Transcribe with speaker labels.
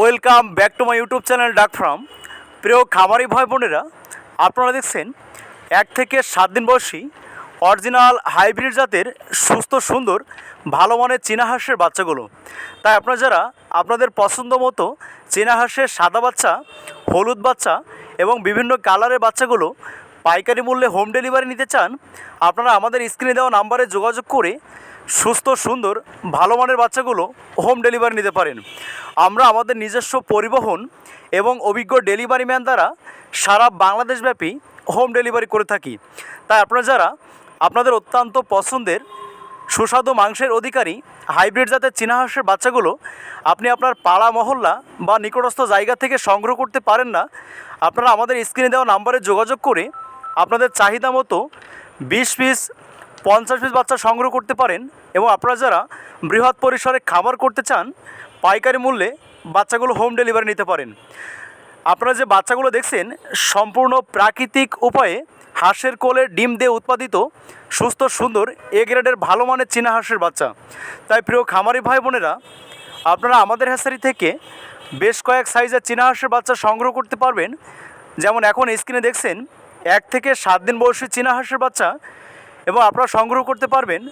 Speaker 1: Welcome back to my YouTube channel duck farm. প্রিয় খামারি ভাই বোনেরা, আপনারা দেখছেন এক থেকে সাত দিন বয়সী অরিজিনাল হাইব্রিড জাতের সুস্থ, সুন্দর, ভালো মানের চীনা হাঁসের বাচ্চাগুলো। তাই আপনারা যারা আপনাদের পছন্দ মতো চীনা হাঁসের সাদা বাচ্চা, হলুদ বাচ্চা এবং বিভিন্ন কালারের বাচ্চাগুলো পাইকারি মূল্যে হোম ডেলিভারি নিতে চান, আপনারা আমাদের স্ক্রিনে দেওয়া নাম্বারে যোগাযোগ করে সুস্থ, সুন্দর, ভালো মানের বাচ্চাগুলো হোম ডেলিভারি নিতে পারেন। আমরা আমাদের নিজস্ব পরিবহন এবং অভিজ্ঞ ডেলিভারি ম্যান দ্বারা সারা বাংলাদেশব্যাপী হোম ডেলিভারি করে থাকি। তাই আপনারা যারা আপনাদের অত্যন্ত পছন্দের সুস্বাদু মাংসের অধিকারী হাইব্রিড জাতের চীনা হাঁসের বাচ্চাগুলো আপনি আপনার পাড়া, মহল্লা বা নিকটস্থ জায়গা থেকে সংগ্রহ করতে পারেন না, আপনারা আমাদের স্ক্রিনে দেওয়া নাম্বারে যোগাযোগ করে আপনাদের চাহিদা মতো বিশ পিস পঞ্চাশ পিস বাচ্চা সংগ্রহ করতে পারেন এবং আপনারা যারা বৃহৎ পরিসরে খাবার করতে চান, পাইকারি মূল্যে বাচ্চাগুলো হোম ডেলিভারি নিতে পারেন। আপনারা যে বাচ্চাগুলো দেখছেন, সম্পূর্ণ প্রাকৃতিক উপায়ে হাঁসের কোলে ডিম দিয়ে উৎপাদিত, সুস্থ, সুন্দর এ গ্রেডের ভালো মানের চীনা হাঁসের বাচ্চা। তাই প্রিয় খামারি ভাই বোনেরা, আপনারা আমাদের হ্যাসারি থেকে বেশ কয়েক সাইজের চীনা হাঁসের বাচ্চা সংগ্রহ করতে পারবেন। যেমন এখন স্ক্রিনে দেখছেন, এক থেকে সাত দিন বয়সী চীনা হাঁসের বাচ্চা এবং আপনারা সংগ্রহ করতে পারবেন।